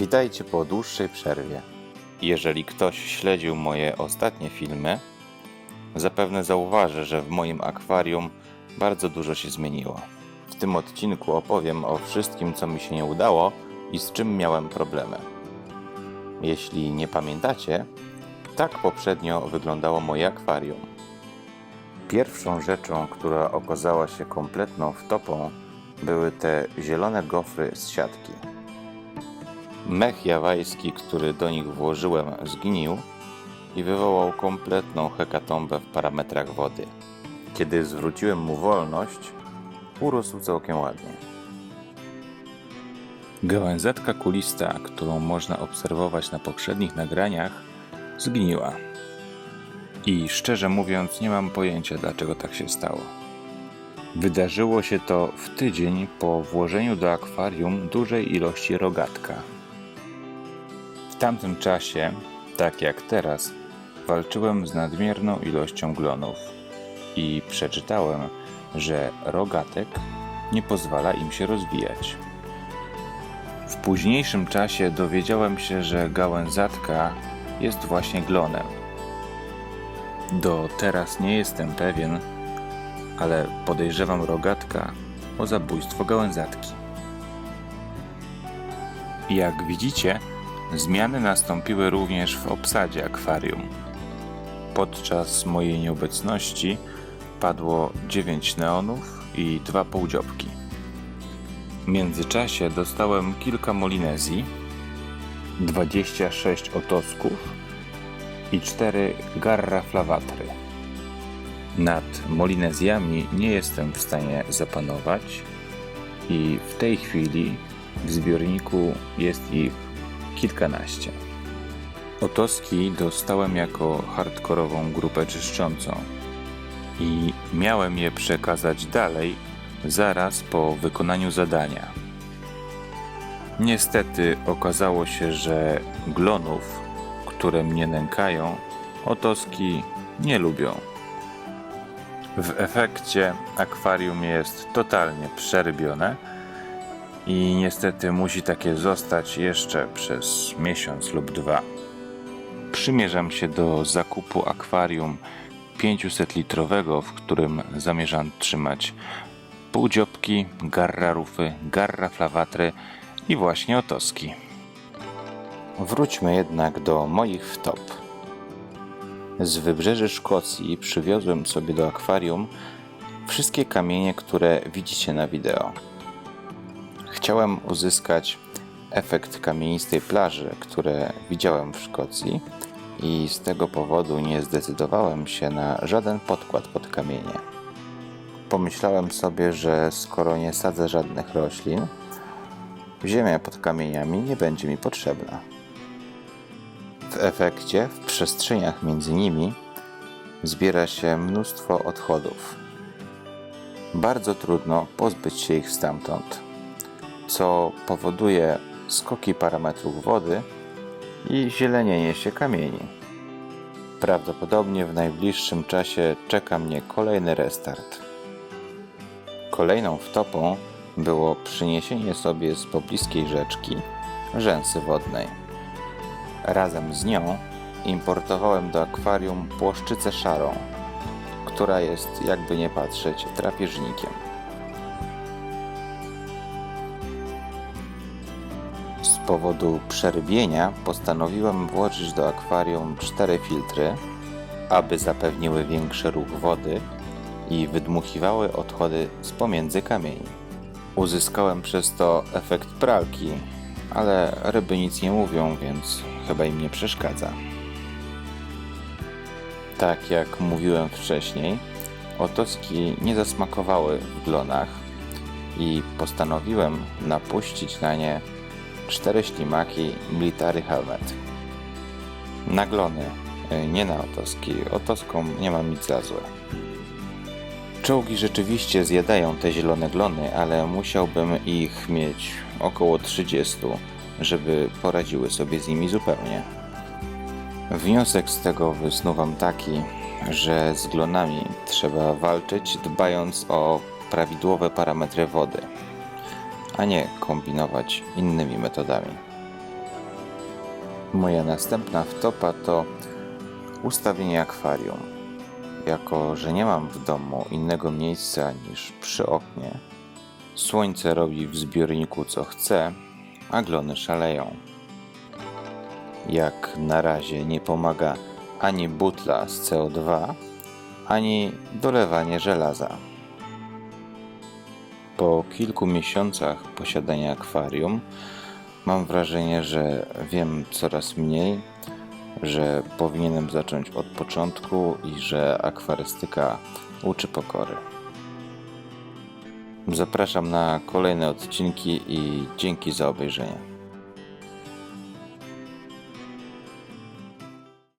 Witajcie po dłuższej przerwie. Jeżeli ktoś śledził moje ostatnie filmy, zapewne zauważy, że w moim akwarium bardzo dużo się zmieniło. W tym odcinku opowiem o wszystkim, co mi się nie udało i z czym miałem problemy. Jeśli nie pamiętacie, tak poprzednio wyglądało moje akwarium. Pierwszą rzeczą, która okazała się kompletną wtopą, były te zielone gofry z siatki. Mech jawajski, który do nich włożyłem, zgnił i wywołał kompletną hekatombę w parametrach wody. Kiedy zwróciłem mu wolność, urósł całkiem ładnie. Gałęzetka kulista, którą można obserwować na poprzednich nagraniach, zgniła. I szczerze mówiąc, nie mam pojęcia, dlaczego tak się stało. Wydarzyło się to w tydzień po włożeniu do akwarium dużej ilości rogatka. Tamtym czasie, tak jak teraz, walczyłem z nadmierną ilością glonów i przeczytałem, że rogatek nie pozwala im się rozwijać. W późniejszym czasie dowiedziałem się, że gałęzatka jest właśnie glonem. Do teraz nie jestem pewien, ale podejrzewam rogatka o zabójstwo gałęzatki. Jak widzicie, zmiany nastąpiły również w obsadzie akwarium. Podczas mojej nieobecności padło 9 neonów i dwa półdziobki. W międzyczasie dostałem kilka molinezji, 26 otosków i 4 garra flawatry. Nad molinezjami nie jestem w stanie zapanować i w tej chwili w zbiorniku jest ich kilkanaście. Otoski dostałem jako hardkorową grupę czyszczącą i miałem je przekazać dalej zaraz po wykonaniu zadania. Niestety okazało się, że glonów, które mnie nękają, otoski nie lubią. W efekcie akwarium jest totalnie przerybione i niestety musi takie zostać jeszcze przez miesiąc lub dwa. Przymierzam się do zakupu akwarium 500-litrowego, w którym zamierzam trzymać półdziobki, garrarufy, garraflawatry i właśnie otoski. Wróćmy jednak do moich wtop. Z wybrzeży Szkocji przywiozłem sobie do akwarium wszystkie kamienie, które widzicie na wideo. Chciałem uzyskać efekt kamienistej plaży, które widziałem w Szkocji i z tego powodu nie zdecydowałem się na żaden podkład pod kamienie. Pomyślałem sobie, że skoro nie sadzę żadnych roślin, ziemia pod kamieniami nie będzie mi potrzebna. W efekcie w przestrzeniach między nimi zbiera się mnóstwo odchodów. Bardzo trudno pozbyć się ich stamtąd, co powoduje skoki parametrów wody i zielenienie się kamieni. Prawdopodobnie w najbliższym czasie czeka mnie kolejny restart. Kolejną wtopą było przyniesienie sobie z pobliskiej rzeczki rzęsy wodnej. Razem z nią importowałem do akwarium płoszczycę szarą, która jest, jakby nie patrzeć, drapieżnikiem. Powodu przerybienia postanowiłem włożyć do akwarium cztery filtry, aby zapewniły większy ruch wody i wydmuchiwały odchody z pomiędzy kamieni. Uzyskałem przez to efekt pralki, ale ryby nic nie mówią, więc chyba im nie przeszkadza. Tak jak mówiłem wcześniej, otoski nie zasmakowały w glonach i postanowiłem napuścić na nie cztery ślimaki Military Helmet. Na glony, y, nie na otoski. Otoskom nie mam nic za złe. Czołgi rzeczywiście zjadają te zielone glony, ale musiałbym ich mieć około 30, żeby poradziły sobie z nimi zupełnie. Wniosek z tego wysnuwam taki, że z glonami trzeba walczyć dbając o prawidłowe parametry wody, a nie kombinować innymi metodami. Moja następna wtopa to ustawienie akwarium. Jako, że nie mam w domu innego miejsca niż przy oknie, słońce robi w zbiorniku co chce, a glony szaleją. Jak na razie nie pomaga ani butla z CO2, ani dolewanie żelaza. Po kilku miesiącach posiadania akwarium mam wrażenie, że wiem coraz mniej, że powinienem zacząć od początku i że akwarystyka uczy pokory. Zapraszam na kolejne odcinki i dzięki za obejrzenie.